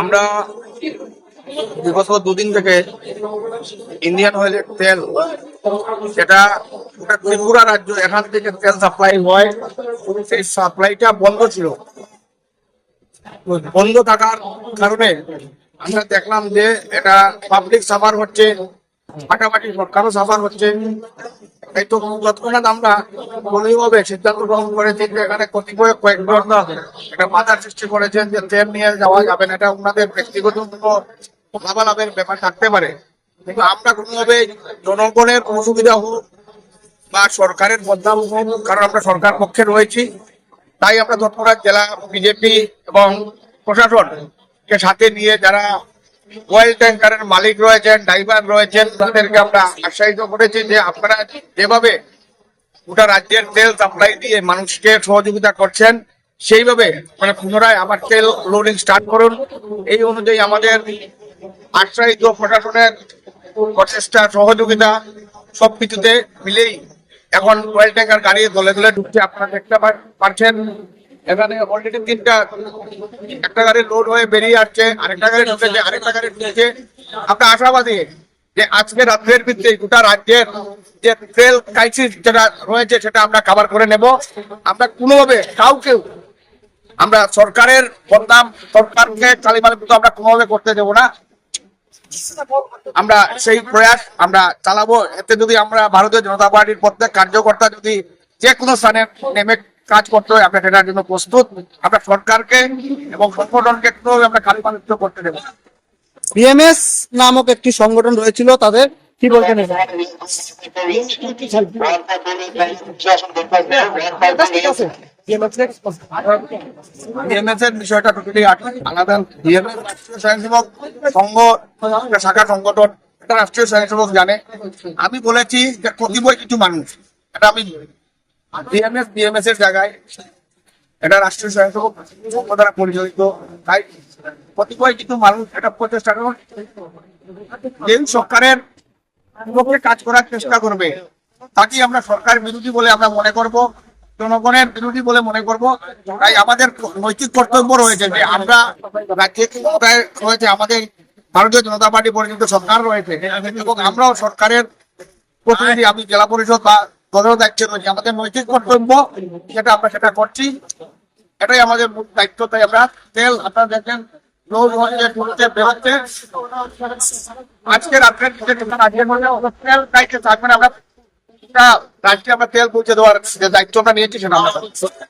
আমরা বিগত দুদিন থেকে ইন্ডিয়ান অয়েলের তেল সেটা ওটা ত্রিপুরা রাজ্য এখান থেকে তেল সাপ্লাই হয় সেই সাপ্লাইটা বন্ধ ছিল। বন্ধ থাকার কারণে আমরা দেখলাম যে এটা পাবলিক সাফার হচ্ছে। ফাটাফাটি সরকারও সাফার হচ্ছে। এই তো তৎক্ষণাৎ আমরা দলীয়ভাবে সিদ্ধান্ত গ্রহণ করেছি যে এখানে কতিপয় কয়েক ঘণ্টা একটা বাধার সৃষ্টি করেছেন যে ট্রেন নিয়ে যাওয়া যাবে না। এটা ওনাদের ব্যক্তিগত লাভালাভের ব্যাপার থাকতে পারে। কিন্তু আমরা কোনোভাবে জনগণের অসুবিধা হোক বা সরকারের বদনাম হোক, কারণ আমরা সরকার পক্ষে রয়েছি, তাই আমরা তৎক্ষণাৎ জেলা বিজেপি এবং প্রশাসন কে সাথে নিয়ে যারা অয়েল ট্যাঙ্কারের মালিক রয়েছেন ড্রাইভার রয়েছেন, তাদেরকে আমরা আশ্বাসিত করেছি যে আপনারা যেভাবে গোটা রাজ্যের তেল সাপ্লাই দিয়ে মানুষকে সহযোগিতা করছেন, সেইভাবে মানে পুনরায় আবার তেল লোডিং স্টার্ট করুন। এই অনুযায়ী আমাদের আশ্বাসিত প্রশাসনের প্রচেষ্টা, সহযোগিতা সবকিছুতে মিলেই এখন অয়েল ট্যাঙ্কার গাড়ি দলে দলে ঢুকছে, আপনারা দেখতে পাচ্ছেন এখানে অলরেডি তিনটা, একটা গাড়ি লোড হয়ে বেরিয়ে আসছে, আরেকটা গাড়ি ঢুকেছে, আরেকটা গাড়ি ঢুকেছে। আমরা আশাবাদী যে আজকে রাত্রের ভিত্তিতে গোটা রাজ্যের যে তেল ক্রাইসিস যেটা রয়েছে সেটা আমরা কাভার করে নেব। আমরা কোনোভাবে, কাউকেও আমরা সরকারের বদনাম, সরকারকে কালিমালি আমরা কোনোভাবে করতে দেবো না। আমরা সেই প্রয়াস আমরা চালাবো। এতে যদি আমরা ভারতীয় জনতা পার্টির প্রত্যেক কার্যকর্তা যদি যে কোনো স্থানে নেমে কাজ করতে হয় আমরা সেটার জন্য প্রস্তুত। আমরা সরকারকে এবং সংগঠনকে আমরা কালিমালিপ্ত করতে দেবো। বিএমএস নামক একটি সংগঠন রয়েছিল তাদের। কি বলছেন বিষয়টা টোটালি আলাদা। স্বয়ংসেবক সংঘ শাখা সংগঠন এটা রাষ্ট্রীয় স্বয়ংসেবক জানে। আমি বলেছি যে কতিপয় কিছু মানুষ। এটা আমি ডিএমএস বিএমএস এর জায়গায় এটা রাষ্ট্রীয় স্বয়ংসেবক দ্বারা পরিচালিত। তাই কতিপয় কিছু মানুষ এটা প্রচেষ্টা করুন যে সরকারের পক্ষে কাজ করার চেষ্টা করবে তাকে আমরা সরকার বিরোধী বলে আমরা মনে করব, জনগণের বিরোধী বলে মনে করব। তাই আমাদের নৈতিক কর্তব্য রয়েছে যে আমরা রাজ্যে রয়েছে, আমাদের ভারতীয় জনতা পার্টি পর্যন্ত সরকার রয়েছে এবং আমরাও সরকারের প্রতিনিধি, আমি জেলা পরিষদ বা দলের দায়িত্বে রয়েছে। আমাদের নৈতিক কর্তব্য, যেটা আমরা সেটা করছি। এটাই আমাদের দায়িত্ব। তাই আমরা তেল আপনারা দেখেন আজকের আপনার আমরা তেল পৌঁছে দেওয়ার দায়িত্ব আমরা নিয়েছি সেটা আমরা